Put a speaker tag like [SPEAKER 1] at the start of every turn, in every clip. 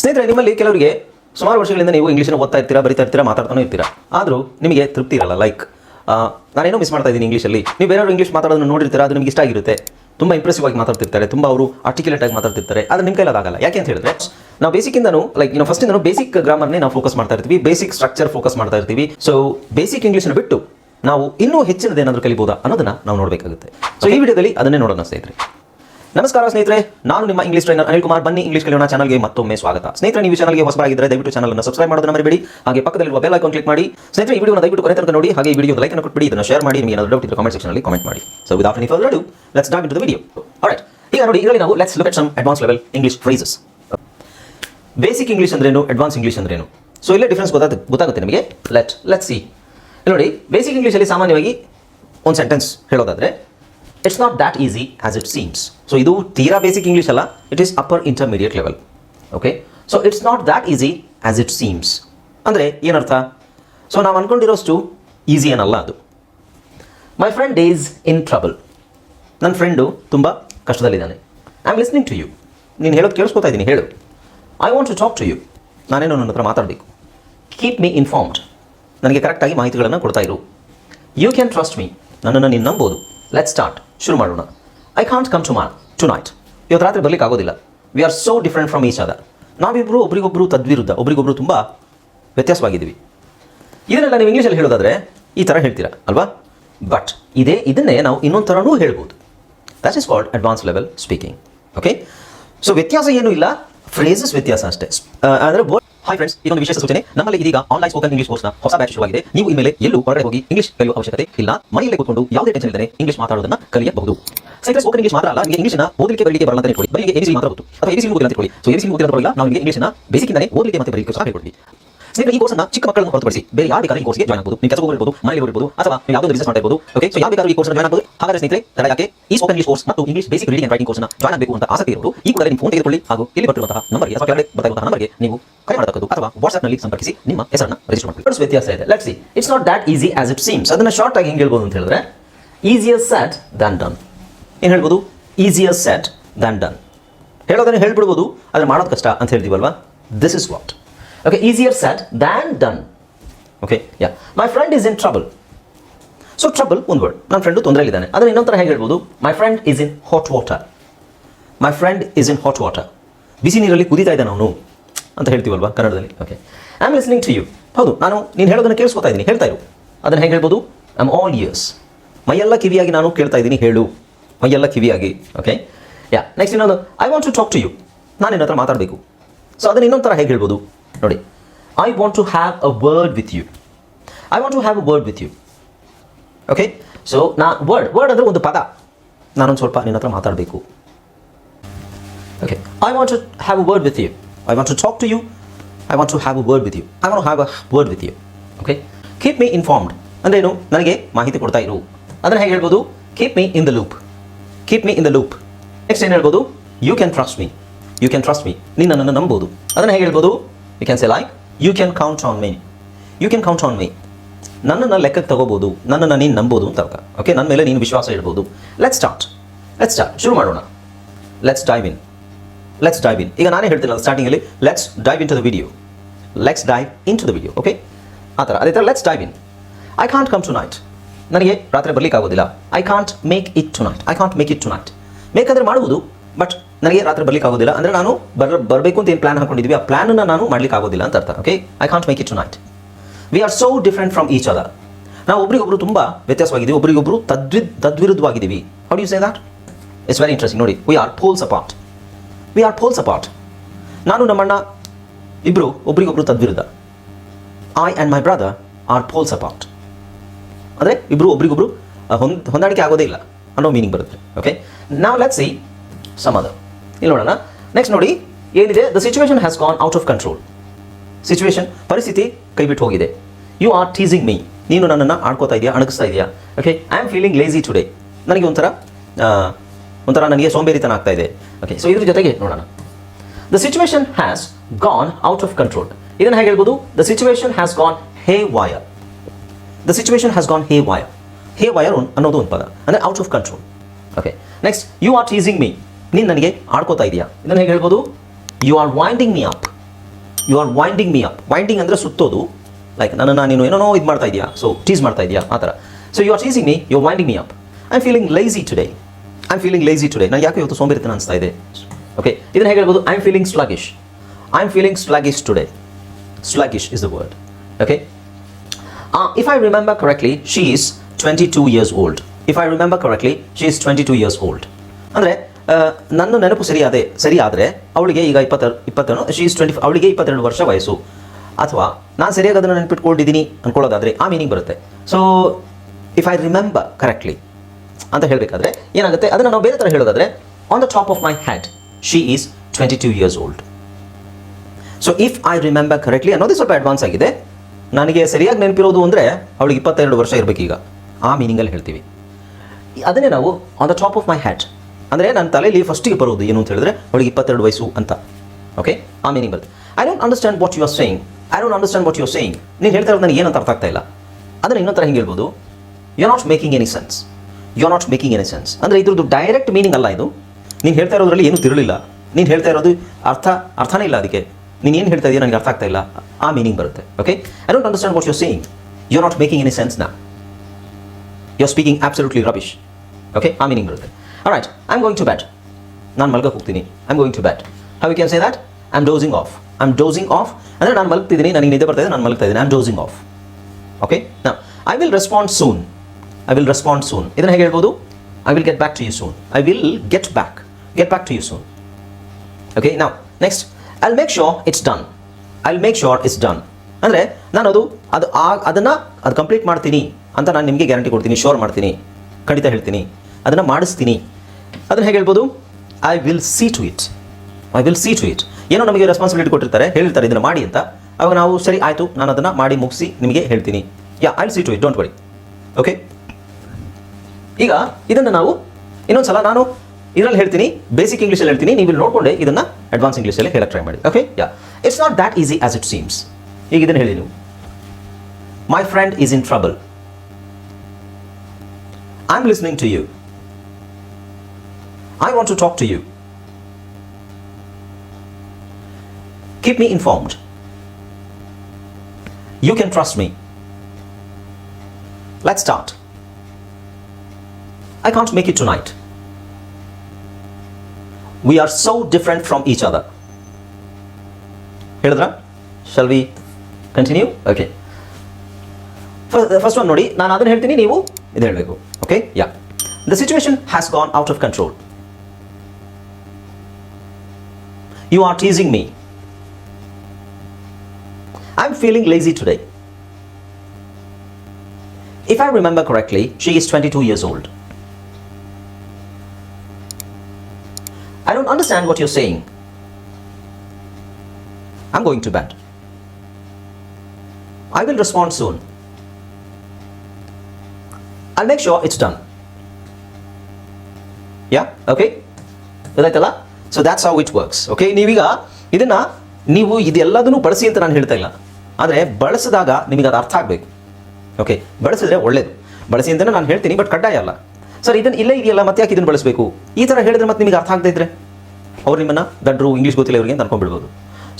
[SPEAKER 1] ಸ್ನೇಹಿತರೆ ನಿಮ್ಮಲ್ಲಿ ಕೆಲವರಿಗೆ ಸುಮಾರು ವರ್ಷಗಳಿಂದ ನೀವು ಇಂಗ್ಲೀಷನ್ನು ಓದ್ತಾ ಇರ್ತೀರಾ ಬರಿತಾ ಇರ್ತೀರಾ ಮಾತಾಡ್ತಾನೆ ಇರ್ತೀರಾ? ಆದರೂ ನಿಮಗೆ ತೃಪ್ತಿ ಇರಲ್ಲ ಲೈಕ್ ನಾನೇನೋ ಮಿಸ್ ಮಾಡ್ತಾ ಇದ್ದೀನಿ ಇಂಗ್ಲೀಷಲ್ಲಿ ನೀವು ಬೇರೆಯವರು ಇಂಗ್ಲೀಷ್ ಮಾತಾಡೋದನ್ನು ನೋಡಿರ್ತೀರಾ ಅದು ನಿಮಗೆ ಇಷ್ಟ ಆಗಿರುತ್ತೆ. ತುಂಬ ಇಂಪ್ರೆಸಿವ್ ಆಗಿ ಮಾತಾಡ್ತಿರ್ತಾರೆ ತುಂಬ ಅವರು ಆರ್ಟಿಕ್ಯುಲೇಟ್ ಆಗಿ ಮಾತಾಡ್ತಿರ್ತಾರೆ. ಅದು ನಿಮ್ಮ ಕೈಲಿ ಅದಾಗಲ್ಲ. ಯಾಕೆ ಅಂತ ಹೇಳಿದ್ರೆ ನಾವು ಬೇಸಿಕ್ಕಿಂದನೂ ಲೈಕ್ ನಾವು ಫಸ್ಟಿಂದನೂ ಬೇಸಿಕ್ ಗ್ರಾಮರ್ನೇ ನಾವು ಫೋಕಸ್ ಮಾಡ್ತಾ ಇರ್ತೀವಿ ಬೇಸಿಕ್ ಸ್ಟ್ರಕ್ಚರ್ ಫೋಕಸ್ ಮಾಡ್ತಾ ಇರ್ತೀವಿ. ಸೊ ಬೇಸಿಕ್ ಇಂಗ್ಲೀಷ್ನ ಬಿಟ್ಟು ನಾವು ಇನ್ನೂ ಹೆಚ್ಚಿನದೇನಾದರೂ ಕಲಿಬೋದಾ ಅನ್ನೋದನ್ನ ನಾವು ನೋಡಬೇಕಾಗುತ್ತೆ. ಸೊ ಈ ವಿಡಿಯೋದಲ್ಲಿ ಅದನ್ನೇ ನೋಡೋಣ ಸ್ನೇಹಿತರೆ. ನಮಸ್ಕಾರ ಸ್ನೇಹಿತರೆ, ನಾನು ನಿಮ್ಮ ಇಂಗ್ಲಿಷ್ ಟ್ರೈನರ್ ಅನಿಲ್ ಕುಮಾರ್. ಬನ್ನಿ ಇಂಗ್ಲಿಷ್ ಕಲಿಯೋಣ ಚಾನಲ್ಗೆ ಮತ್ತೊಮ್ಮೆ ಸ್ವಾಗತ. ಸ್ನೇಹಿತರೆ, ನೀವು ಚಾನಲ್ಗೆ ಹೊಸಬಾಗಿದ್ದರೆ ದಯವಿಟ್ಟು ಚಾನಲ್ ಅನ್ನು ಸಬ್ಸ್ಕ್ರೈಬ್ ಮಾಡೋದನ್ನ ಮರಿಬೇಡಿ. ಹಾಗೆ ಪಕ್ಕದಲ್ಲಿರುವ ಬೆಲ್ ಐಕಾನ್ ಕ್ಲಿಕ್ ಮಾಡಿ. ಸ್ನೇಹಿತರೆ, ಈ ವಿಡಿಯೋನ ದಯವಿಟ್ಟು ಕೊನೆ ತನಕ ನೋಡಿ, ಹಾಗೆ ಈ ವಿಡಿಯೋ ಲೈಕ್ ಅನ್ನು ಕೊಟ್ಬಿಡಿ. ಇದನ್ನು ಶೇರ್ ಮಾಡಿ, ನಿಮಗೆ ಏನಾದರೂ ಡೌಟ್ ಇದ್ರೆ ಕಾಮೆಂಟ್ ಸೆಕ್ಷನ್ ಅಲ್ಲಿ ಕಾಮೆಂಟ್ ಮಾಡಿ. So without any further do let's dig into the video alright ಈಗ ನೋಡಿ, ಇದರಲ್ಲಿ ನಾವು let's look at some advance level English phrases basic English ಅಂದ್ರೇನು ಅಡ್ವಾನ್ಸ್ ಇಂಗ್ಲಿಷ್ ಅಂದ್ರೇನು? ಸೊ ಇಲ್ಲೇ ಡಿಫ್ರೆನ್ಸ್ ಗೊತ್ತಾಗ ಗೊತ್ತಾಗುತ್ತೆ ನಿಮಗೆ? ಲೆಟ್ ಲೆಟ್ ಸಿ ನೋಡಿ ಬೇಸಿಕ್ ಇಂಗ್ಲೀಷಲ್ಲಿ ಸಾಮಾನ್ಯವಾಗಿ ಒಂದು ಸೆಂಟೆನ್ಸ್ ಹೇಳೋದಾದ್ರೆ it's not that easy as it seems so ಇದು ತೀರಾ ಬೇಸಿಕ್ ಇಂಗ್ಲೀಷ್ ಅಲ್ಲ. It is upper intermediate level okay so it's not that easy as it seems ಅಂದರೆ ಏನರ್ಥ? ಸೊ ನಾವು ಅಂದ್ಕೊಂಡಿರೋಷ್ಟು ಈಸಿ ಏನಲ್ಲ ಅದು. My friend is in trouble ನನ್ನ ಫ್ರೆಂಡು ತುಂಬ ಕಷ್ಟದಲ್ಲಿದ್ದಾನೆ. I am listening to you ನೀನು ಹೇಳೋದು ಕೇಳಿಸ್ಕೊತಾ ಇದ್ದೀನಿ. ಹೇಳು. I want to talk to you ನಾನೇನೋ ನನ್ನ ಹತ್ರ ಮಾತಾಡಬೇಕು? ಕೀಪ್ ಮೀ ಇನ್ಫಾರ್ಮ್ಡ್ ನನಗೆ ಕರೆಕ್ಟಾಗಿ ಮಾಹಿತಿಗಳನ್ನು ಕೊಡ್ತಾ ಇರು. ಯು ಕ್ಯಾನ್ ಟ್ರಸ್ಟ್ ಮೀ ನನ್ನನ್ನು ನೀನು ನಂಬೋದು. ಲೆಟ್ ಸ್ಟಾರ್ಟ್ ಶುರು ಮಾಡೋಣ. ಐ ಕಾಂಟ್ ಕಮ್ ಟು ಮಾ ಟು ನೈಟ್ ಇವತ್ತು ರಾತ್ರಿ ಬರಲಿಕ್ಕೆ ಆಗೋದಿಲ್ಲ. We are so different from each other ನಾವಿಬ್ಬರು ಒಬ್ರಿಗೊಬ್ಬರು ತದ್ವಿರುದ್ಧ ಒಬ್ರಿಗೊಬ್ಬರು ತುಂಬ ವ್ಯತ್ಯಾಸವಾಗಿದ್ದೀವಿ. ಇದನ್ನೆಲ್ಲ ನೀವು ಇಂಗ್ಲೀಷಲ್ಲಿ ಹೇಳೋದಾದ್ರೆ ಈ ಥರ ಹೇಳ್ತೀರಾ, ಅಲ್ವಾ? ಬಟ್ ಇದೇ, ಇದನ್ನೇ ನಾವು ಇನ್ನೊಂದು ಥರನೂ ಹೇಳ್ಬೋದು. That is called advance level speaking okay so ವ್ಯತ್ಯಾಸ ಏನೂ ಇಲ್ಲ. ಫ್ರೇಸಸ್ ವ್ಯತ್ಯಾಸ ಅಷ್ಟೇ. ಅಂದರೆ ಹಾಯ್ ಫ್ರೆಂಡ್ಸ್ ಇದೊಂದು ವಿಶೇಷ ಸೂಚನೆ. ನಮ್ಮಲ್ಲಿ ಇದೀಗ ಆನ್ಲೈನ್ ಸ್ಪೋಕನ್ ಇಂಗ್ಲಿಷ್ ಕೋರ್ಸ್ನ ಹೊಸ ಬ್ಯಾಚ್ ಶುರುವಾಗಿದೆ. ನೀವು ಇನ್ಮೇಲೆ ಎಲ್ಲೂ ಹೊರಗಡೆ ಹೋಗಿ ಇಂಗ್ಲಿಷ್ ಕಲಿಯುವ ಅವಶ್ಯಕತೆ ಇಲ್ಲ. ಮನೆಯಲ್ಲೇ ಕೂತ್ಕೊಂಡು ಯಾವುದೇ ಟೆನ್ಷನ್ ಇಲ್ಲದೆ ಇಂಗ್ಲಿಷ್ ಮಾತಾಡೋದನ್ನ ಕಲಿಯಬಹುದು. ಸ್ನೇಹಿತರೆ ಸ್ಪೋಕನ್ ಇಂಗ್ಲಿಷ್ ಮಾತ್ರ ಅಲ್ಲ, ನಿಮಗೆ ಇಂಗ್ಲಿಷ್ನ ಓದಲಿಕ್ಕೆ ಬರಲಿಕ್ಕೆ ಬರಲ್ಲ ಅಂತ ಹೇಳಿ ಬರೀ ಎಬಿಸಿ ಮಾತ್ರ ಗೊತ್ತು. ಅಥವಾ ಎಬಿಸಿ ಓದಿಲ್ಲ ಅಂತ ಹೇಳಿ ಸೊ ಎಬಿಸಿ ಓದಿಲ್ಲ ನಾವು ನಿಮಗೆ ಇಂಗ್ಲಿಷ್ನ ಬೇಸಿಕ್ಕಿಂದಲೇ ಓದಲಿಕ್ಕೆ ಮತ್ತೆ ಬರಲಿಕ್ಕೆ ಸಹ ಹೇಳ್ಕೊಡ್ತೀವಿ. ಸ್ನೇಹಿತರೆ, ಈ ಕೋರ್ಸ್ನ ಚಿಕ್ಕ ಮಕ್ಕಳನ್ನು ಹೊರತುಪಡಿಸಿ ಬೇರೆ ಯಾರು ಬೇಕಾದ್ರೂ ಈ ಕೋರ್ಸ್ಗೆ ಜಾಯ್ನ್ ಆಗಬಹುದು ನೀವು ಕೆಲಸ ಇರಬಹುದು ಮನೆಯಲ್ಲಿ ಇರ್ಬೋದು, ಅಥವಾ ನೀವು ಯಾವುದೋ ಬಿಸ್ನೆಸ್ ಮಾಡ್ತಾ ಇರ್ಬೋದು ಓಕೆ ಸೊ ಯಾವ ಬೇಕಾದ್ರೂ ಈ ಕೋರ್ಸ್ ಜಾಯ್ನ್ ಆಗಬಹುದು ಹಾಗಾದ್ರೆ ಸ್ನೇಹಿತರೆ, ತಡ ಯಾಕೆ? ಈ ಸ್ಪೋಕನ್ ಇಂಗ್ಲಿಷ್ ಕೋರ್ಸ್ ಮತ್ತು English basic reading and writing ಕೋರ್ಸ್ನ ಜಾಯ್ನ್ ಆಗಬೇಕು ಅಂತ ಆಸಕ್ತಿ ಇರೋದು ಈ ಕೂಡಲೇ ನಿಮ್ಮ ಫೋನ್ ತೆಗೆದುಕೊಳ್ಳಿ ಹಾಗೂ ಇಲ್ಲಿ ಬರುವಂತಹ ನಂಬರ್ಗೆ ಅಥವಾ ಕೆಳಗಡೆ ಬರ್ತಾ ನಂಬರ್ಗೆ ನೀವು ಕರೆ ಮಾಡತಕ್ಕದ್ದು ಅಥವಾ ವಾಟ್ಸ್ಆಪ್ನಲ್ಲಿ ಸಂಪರ್ಕಿಸಿ ನಿಮ್ಮ ಹೆಸರನ್ನ ರಿಜಿಸ್ಟರ್ ಮಾಡಬೇಕು ವ್ಯತ್ಯಾಸ ಇದೆ. Let's see it's not that easy as it seems ಅದನ್ನ ಶಾರ್ಟ್ ಆಗಿ ಹೆಂಗೆ ಹೇಳ್ಬೋದು ಅಂತ ಹೇಳಿದ್ರೆ ಈಸಿಯರ್ ಸ್ಯಾಟ್ ದನ್ ಡನ್ ಏನು ಹೇಳ್ಬೋದು? ಈಸಿಯರ್ ಸ್ಯಾಟ್ ದನ್ ಡನ್ ಹೇಳೋದನ್ನ ಹೇಳ್ಬಿಡ್ಬೋದು ಅದನ್ನು ಮಾಡೋದು ಕಷ್ಟ ಅಂತ ಹೇಳ್ತೀವಲ್ವಾ? This is what okay easier said than done okay yeah my friend is in trouble so trouble ಒಂದು ವರ್ಡ್ ನನ್ನ ಫ್ರೆಂಡು ತೊಂದರೆಯಲ್ಲಿದ್ದಾನೆ. ಅದನ್ನು ಇನ್ನೊಂದು ಥರ ಹೇಗೆ ಹೇಳ್ಬೋದು? My friend is in hot water my friend is in hot water ಬಿಸಿ ನೀರಲ್ಲಿ ಕುದೀತಾ ಇದ್ದಾನೆ ಅವನು ಅಂತ ಹೇಳ್ತೀವಲ್ವಾ ಕನ್ನಡದಲ್ಲಿ? Okay I am listening to you ಹೌದು, ನಾನು ನೀನು ಹೇಳೋದನ್ನು ಕೇಳಿಸ್ಕೊತಾ ಇದ್ದೀನಿ. ಹೇಳ್ತಾ ಇರು. ಅದನ್ನು ಹೇಗೆ ಹೇಳ್ಬೋದು? ಐ ಆಮ್ ಆಲ್ ಇಯರ್ಸ್ ಮೈಯೆಲ್ಲ ಕಿವಿಯಾಗಿ ನಾನು ಕೇಳ್ತಾ ಇದ್ದೀನಿ. ಹೇಳು. ಮೈಯೆಲ್ಲ ಕಿವಿಯಾಗಿ. ಓಕೆ ಯಾ ನೆಕ್ಸ್ಟ್ ಇನ್ನೊಂದು. I want to talk to you ನಾನು ನಿನ್ನ ಹತ್ರ ಮಾತಾಡಬೇಕು. ಸೊ ಅದನ್ನು ಇನ್ನೊಂದು ಥರ ಹೇಗೆ ಹೇಳ್ಬೋದು? ನೋಡಿ I want to have a word with you I want to have a word with you okay so ನಾ ವರ್ಡ್ ವರ್ಡ್ ಅಂದರೆ ಒಂದು ಪದ. ನಾನೊಂದು ಸ್ವಲ್ಪ ನಿನ್ನ ಹತ್ರ ಮಾತಾಡಬೇಕು. Okay I want to have a word with you I want to talk to you I want to have a word with you I want have a word with you okay keep me informed ಅಂದ್ರೇನು ನನಗೆ ಮಾಹಿತಿ ಕೊಡ್ತಾ ಇರು. ಅದನ್ನು ಹೇಗೆ ಹೇಳ್ಬೋದು? Keep me in the loop keep me in the loop next ಏನು ಹೇಳ್ಬೋದು? You can trust me you can trust me ನೀನು ನನ್ನನ್ನು ನಂಬೋದು. ಅದನ್ನು ಹೇಗೆ ಹೇಳ್ಬೋದು? You can say like you can count on me you can count on me ನನ್ನನ್ನು ಲೆಕ್ಕಕ್ಕೆ ತಗೋಬೋದು, ನನ್ನನ್ನು ನೀನು ನಂಬೋದು ಅಂತ ಅರ್ಥ. ಓಕೆ ನನ್ನ ಮೇಲೆ ನೀನು ವಿಶ್ವಾಸ ಇಡ್ಬೋದು. ಲೆಟ್ ಸ್ಟಾರ್ಟ್ ಲೆಟ್ ಸ್ಟಾರ್ಟ್ ಶುರು ಮಾಡೋಣ. Let's dive in let's dive in ಈಗ ನಾನೇ ಹೇಳ್ತೀನಲ್ಲ ಸ್ಟಾರ್ಟಿಂಗಲ್ಲಿ let's dive into the video let's dive into the video okay ಆ ಥರ. ಅದೇ ಥರ let's dive in I can't come tonight ನನಗೆ ರಾತ್ರಿ ಬರ್ಲಿಕ್ಕೆ ಆಗೋದಿಲ್ಲ I can't make it tonight I can't make it tonight ಅಂದರೆ ಮಾಡುವುದು ಬಟ್ ನನಗೆ ರಾತ್ರಿ ಬರ್ಲಿಕ್ಕೆ ಆಗೋದಿಲ್ಲ. ಅಂದರೆ ನಾನು ಬರ, ಬರಬೇಕು ಅಂತ ಏನು ಪ್ಲಾನ್ ಹಾಕೊಂಡಿದ್ವಿ, ಆ ಪ್ಲಾನನ್ನು ನಾನು ಮಾಡ್ಲಿಕ್ಕೆ ಆಗೋದಿಲ್ಲ ಅಂತ ಅರ್ಥ. Okay I can't make it tonight we are so different from each other ನಾವು ಒಬ್ರಿಗೊಬ್ರು ತುಂಬ ವ್ಯತ್ಯಾಸವಾಗಿದ್ದೀವಿ, ಒಬ್ರಿಗೊಬ್ರು ತದ್ವಿ ತದ್ವಿರುದ್ಧವಾಗಿದ್ದೀವಿ. How you say that it's very interesting ನೋಡಿ we are poles apart we are poles apart ನಾನು ನಮ್ಮಣ್ಣ ಇಬ್ಬರು ಒಬ್ರಿಗೊಬ್ರು ತದ್ವಿರುದ್ಧ. I and my brother are poles apart ಅಂದರೆ ಇಬ್ಬರು ಒಬ್ರಿಗೊಬ್ರು ಹೊಂದ್, ಹೊಂದಾಣಿಕೆ ಆಗೋದೇ ಇಲ್ಲ. ಅನ್ನೋ ಮೀನಿಂಗ್ ಬರುತ್ತೆ. ಓಕೆ ನಾವು ಲೆಟ್ ಸಿ ಸಮ್ ಅದರ್ ಇಲ್ಲಿ ನೋಡೋಣ. ನೆಕ್ಸ್ಟ್ ನೋಡಿ, ಏನಿದೆ? The situation has gone out of control situation ಪರಿಸ್ಥಿತಿ ಕೈಬಿಟ್ಟು ಹೋಗಿದೆ. ಯು ಆರ್ ಟೀಸಿಂಗ್ ಮೀ ನೀನು ನನ್ನನ್ನು ಆಡ್ಕೋತಾ ಇದೆಯಾ? ಅಣಗಿಸ್ತಾ ಇದೆಯಾ? Okay I am feeling lazy today ನನಗೆ ಒಂಥರ ಒಂಥರ ನನಗೆ ಸೋಂಬೇರಿತನ ಆಗ್ತಾ ಇದೆ. ಓಕೆ ಸೊ ಇದ್ರ ಜೊತೆಗೆ ನೋಡೋಣ. The situation has gone out of control ಇದನ್ನು ಹೇಗೆ ಹೇಳ್ಬೋದು? The situation has gone haywire the situation has gone haywire haywire ಅನ್ನೋದು ಒಂದು ಪದ. ಅಂದರೆ out of control okay next you are teasing me ನೀನು ನನಗೆ ಆಡ್ಕೋತಾ ಇದೆಯಾ? ಇದನ್ನು ಹೇಗೆ ಹೇಳ್ಬೋದು? You are winding me up you are winding me up winding ಅಂದರೆ ಸುತ್ತೋದು. ಲೈಕ್ ನನ್ನನ್ನು ನೀನು ಏನೋ ಇದು ಮಾಡ್ತಾ ಇದೆಯಾ? ಸೊ ಟೀಸ್ ಮಾಡ್ತಾ ಇದೆಯಾ? ಆ ಥರ. So you are teasing me you winding me up I am feeling lazy today I am feeling lazy today ನಾನು ಯಾಕೆ ಇವತ್ತು ಸೋಂಬೇರಿತನ ಅನಿಸ್ತಾ ಇದೆ. ಓಕೆ ಇದನ್ನು ಹೇಗೆ ಹೇಳ್ಬೋದು? I am feeling sluggish I am feeling sluggish today sluggish is the word okay if I remember correctly she is twenty two years old if I remember correctly she is twenty two years old ಅಂದರೆ ನನ್ನ ನೆನಪು ಸರಿಯಾದೆ, ಸರಿಯಾದರೆ ಅವಳಿಗೆ ಈಗ ಇಪ್ಪತ್ತ ಇಪ್ಪತ್ತೇಳು she is twenty ಅವಳಿಗೆ ಇಪ್ಪತ್ತೆರಡು ವರ್ಷ ವಯಸ್ಸು. ಅಥವಾ ನಾನು ಸರಿಯಾಗಿ ಅದನ್ನು ನೆನಪಿಟ್ಕೊಂಡಿದ್ದೀನಿ ಅಂದ್ಕೊಳ್ಳೋದಾದರೆ ಆ ಮೀನಿಂಗ್ ಬರುತ್ತೆ. So if I remember correctly ಅಂತ ಹೇಳಬೇಕಾದ್ರೆ ಏನಾಗುತ್ತೆ? ಅದನ್ನು ನಾವು ಬೇರೆ ಥರ ಹೇಳೋದಾದರೆ on the top of my head she is twenty two years old so if I remember correctly ಅನ್ನೋದೇ ಸ್ವಲ್ಪ ಅಡ್ವಾನ್ಸ್ ಆಗಿದೆ. ನನಗೆ ಸರಿಯಾಗಿ ನೆನಪಿರೋದು ಅಂದರೆ ಅವಳಿಗೆ ಇಪ್ಪತ್ತೆರಡು ವರ್ಷ ಇರಬೇಕೀಗ. ಆ ಮೀನಿಂಗಲ್ಲಿ ಹೇಳ್ತೀವಿ. ಅದನ್ನೇ ನಾವು on the top of my hat ಅಂದರೆ ನನ್ನ ತಲೆಯಲ್ಲಿ ಫಸ್ಟಿಗೆ ಬರೋದು ಏನು ಅಂತ ಹೇಳಿದ್ರೆ ಅವಳಿಗೆ ಇಪ್ಪತ್ತೆರಡು ವಯಸ್ಸು ಅಂತ. ಓಕೆ ಆ ಮೀನಿಂಗ್ ಬರುತ್ತೆ. I don't understand what you are saying I don't understand what you are saying ನೀನು ಹೇಳ್ತಾ ಇರೋದು ನನಗೆ ಏನಂತ ಅರ್ಥ ಆಗ್ತಾ ಇಲ್ಲ. ಅದನ್ನು ಇನ್ನೊಂದು ಹಿಂಗೆ ಹೇಳ್ಬೋದು? You are not making any sense you are not making any sense ಅಂದರೆ ಇದ್ರದ್ದು ಡೈರೆಕ್ಟ್ ಮೀನಿಂಗ್ ಅಲ್ಲ ಇದು. ನೀನು ಹೇಳ್ತಾ ಇರೋದ್ರಲ್ಲಿ ಏನೂ ತಿರುಳಿಲ್ಲ. ನೀನು ಹೇಳ್ತಾ ಇರೋದು ಅರ್ಥ, ಅರ್ಥನೇ ಇಲ್ಲ ಅದಕ್ಕೆ. ನೀನು ಏನು ಹೇಳ್ತಾ ಇದೆಯಾ ನನಗೆ ಅರ್ಥ ಆಗ್ತಾ ಇಲ್ಲ. ಆ ಮೀನಿಂಗ್ ಬರುತ್ತೆ. Okay I don't understand what you saying you are not making any sense ನಾ you are speaking absolutely rubbish okay ಆ ಮೀನಿಂಗ್ ಬರುತ್ತೆ. Right I am going to bed ನಾನು ಮಲ್ಗಕ್ಕೆ ಹೋಗ್ತೀನಿ. I am going to bed how you can say that I am dozing off I am dozing off ಅಂದರೆ ನಾನು ಮಲಗ್ತಿದ್ದೀನಿ, ನನಗೆ ನಿದ್ದೆ ಬರ್ತಾ ನಾನು ಮಲಗ್ತಾ ಇದ್ದೀನಿ. I am dozing off okay ನಾ I will respond soon I will respond soon ಇದನ್ನು ಹೇಗೆ ಹೇಳ್ಬೋದು? I will get back to you soon I will get back get back to you soon okay ನಾವು next I'll make sure it's done I'll make sure it's done ಅಂದರೆ ನಾನು ಅದು ಅದು ಆ ಅದನ್ನು ಅದು ಕಂಪ್ಲೀಟ್ ಮಾಡ್ತೀನಿ ಅಂತ ನಾನು ನಿಮಗೆ ಗ್ಯಾರಂಟಿ ಕೊಡ್ತೀನಿ ಶೋರ್ ಮಾಡ್ತೀನಿ. ಖಂಡಿತ ಹೇಳ್ತೀನಿ. ಅದನ್ನು ಮಾಡಿಸ್ತೀನಿ. ಅದನ್ನು ಹೇಗೆ ಹೇಳ್ಬೋದು? I will see to it I will see to it ಏನೋ ನಮಗೆ ರೆಸ್ಪಾನ್ಸಿಬಿಲಿಟಿ ಕೊಟ್ಟಿರ್ತಾರೆ, ಹೇಳಿರ್ತಾರೆ, ಇದನ್ನು ಮಾಡಿ ಅಂತ. ಅವಾಗ ನಾವು, ಸರಿ, ಆಯಿತು, ನಾನು ಅದನ್ನು ಮಾಡಿ ಮುಗಿಸಿ ನಿಮಗೆ ಹೇಳ್ತೀನಿ. Yeah I see to it don't worry okay ಈಗ ಇದನ್ನು ನಾವು ಇನ್ನೊಂದು ಸಲ ನಾನು ಇದರಲ್ಲಿ ಹೇಳ್ತೀನಿ ಬೇಸಿಕ್ ಇಂಗ್ಲೀಷಲ್ಲಿ ಹೇಳ್ತೀನಿ. ನೀವು ನೋಡ್ಕೊಂಡೆ ಇದನ್ನು ಅಡ್ವಾನ್ಸ್ ಇಂಗ್ಲೀಷಲ್ಲಿ ಹೇಳಕ್ಕೆ ಟ್ರೈ ಮಾಡಿ. Okay yeah it's not that easy as it seems ಈಗ ಇದನ್ನು ಹೇಳಿ ನೀವು. My friend is in trouble I am listening to you I want to talk to you keep me informed you can trust me let start I can't make it tonight. We are so different from each other. ಹೇಳಿದ್ರ shall we continue okay first one ನೋಡಿ ನಾನು ಅದನ್ನು ಹೇಳ್ತೀನಿ ನೀವು ಇದು ಹೇಳಬೇಕು okay yeah the situation has gone out of control You are teasing me I am feeling lazy today if I remember correctly she is twenty two years old I don't understand what you're saying. I'm going to bed. I will respond soon. I'll make sure it's done. Yeah? Okay? ಗೊತ್ತಾಯ್ತಲ್ಲ so that's how it works okay ನೀವೀಗ ಇದನ್ನು ನೀವು ಇದೆಲ್ಲದನ್ನು ಬಳಸಿ ಅಂತ ನಾನು ಹೇಳ್ತಾ ಇಲ್ಲ. ಆದರೆ ಬಳಸಿದಾಗ ನಿಮಗೆ ಅದು ಅರ್ಥ ಆಗಬೇಕು. ಓಕೆ ಬಳಸಿದ್ರೆ ಒಳ್ಳೇದು. ಬಳಸಿ ಅಂತಲೇ ನಾನು ಹೇಳ್ತೀನಿ ಬಟ್ ಕಡ್ಡಾಯ ಅಲ್ಲ. ಸರ್ ಇದನ್ನು ಇಲ್ಲೇ ಇದೆಯಲ್ಲ, ಮತ್ತೆ ಯಾಕೆ ಇದನ್ನು ಬಳಸಬೇಕು? ಈ ಥರ ಹೇಳಿದ್ರೆ ಮತ್ತೆ ನಿಮಗೆ ಅರ್ಥ ಆಗದೇ ಇದ್ರೆ? ಅವ್ರು ನಿಮ್ಮನ್ನು ದಡ್ರು ಇಂಗ್ಲೀಷ್ ಗೊತ್ತಿಲ್ಲ ಇವರಿಗೆ ಅಂತ ಅನ್ಕೊಂಡ್ಬಿಡ್ಬೋದು.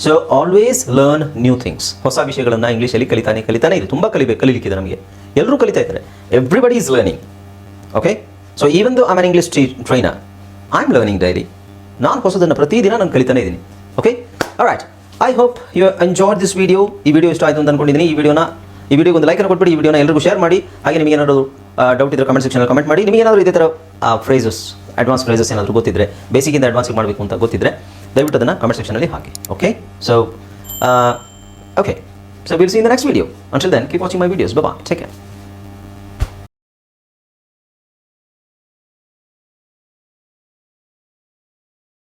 [SPEAKER 1] So always learn new things ಹೊಸ ವಿಷಯಗಳನ್ನು ಇಂಗ್ಲೀಷಲ್ಲಿ ಕಲಿತಾನೆ ಕಲಿತಾನೆ ಇದೆ. ತುಂಬ ಕಲಿಬೇಕು, ಕಲಿಲಿಕ್ಕಿದೆ ನಮಗೆ. ಎಲ್ಲರೂ ಕಲಿತಾ ಇದ್ದಾರೆ. Everybody is learning okay so even though am English trainer I am learning daily ನಾನು ಹೊಸದನ್ನು ಪ್ರತಿದಿನ ನಾನು ಕಲಿತಾನೆ ಇದ್ದೀನಿ. Okay right I hope you enjoy this video ಈ ವಿಡಿಯೋ ಇಷ್ಟ ಆಯಿತು ಅಂತ ಅನ್ಕೊಂಡಿದ್ದೀನಿ. ಈ ವಿಡಿಯೋನ ಈ ವಿಡಿಯೋಗೆ ಒಂದು ಲೈಕನ್ನು ಕೊಟ್ಬಿಟ್ಟು ಈ ವಿಡಿಯೋನ ಎಲ್ಲರಿಗೂ ಶೇರ್ ಮಾಡಿ. ಹಾಗೆ ನಿಮಗೆ ಏನಾದರೂ ಡೌಟ್ ಇದ್ದರೆ ಕಮೆಂಟ್ ಸೆಕ್ಷನಲ್ಲಿ ಕಮೆಂಟ್ ಮಾಡಿ. ನಿಮಗೆ ಏನಾದರೂ ಇದೇ ಥರ ಫ್ರೇಸಸ್ ಅಡ್ವಾನ್ಸ್ ಫ್ರೇಸಸ್ ಏನಾದರೂ ಗೊತ್ತಿದ್ರೆ ಬೇಸಿಕಿಂದ ಅಡ್ವಾನ್ಸಿಗೆ ಮಾಡಬೇಕು ಅಂತ ಗೊತ್ತಿದ್ರೆ, ದಯವಿಟ್ಟು ಅದನ್ನು ಕಮೆಂಟ್ ಸೆಕ್ಷನಲ್ಲಿ ಹಾಕಿ. Okay so okay so will see in the next video until then keep watching my videos bye take care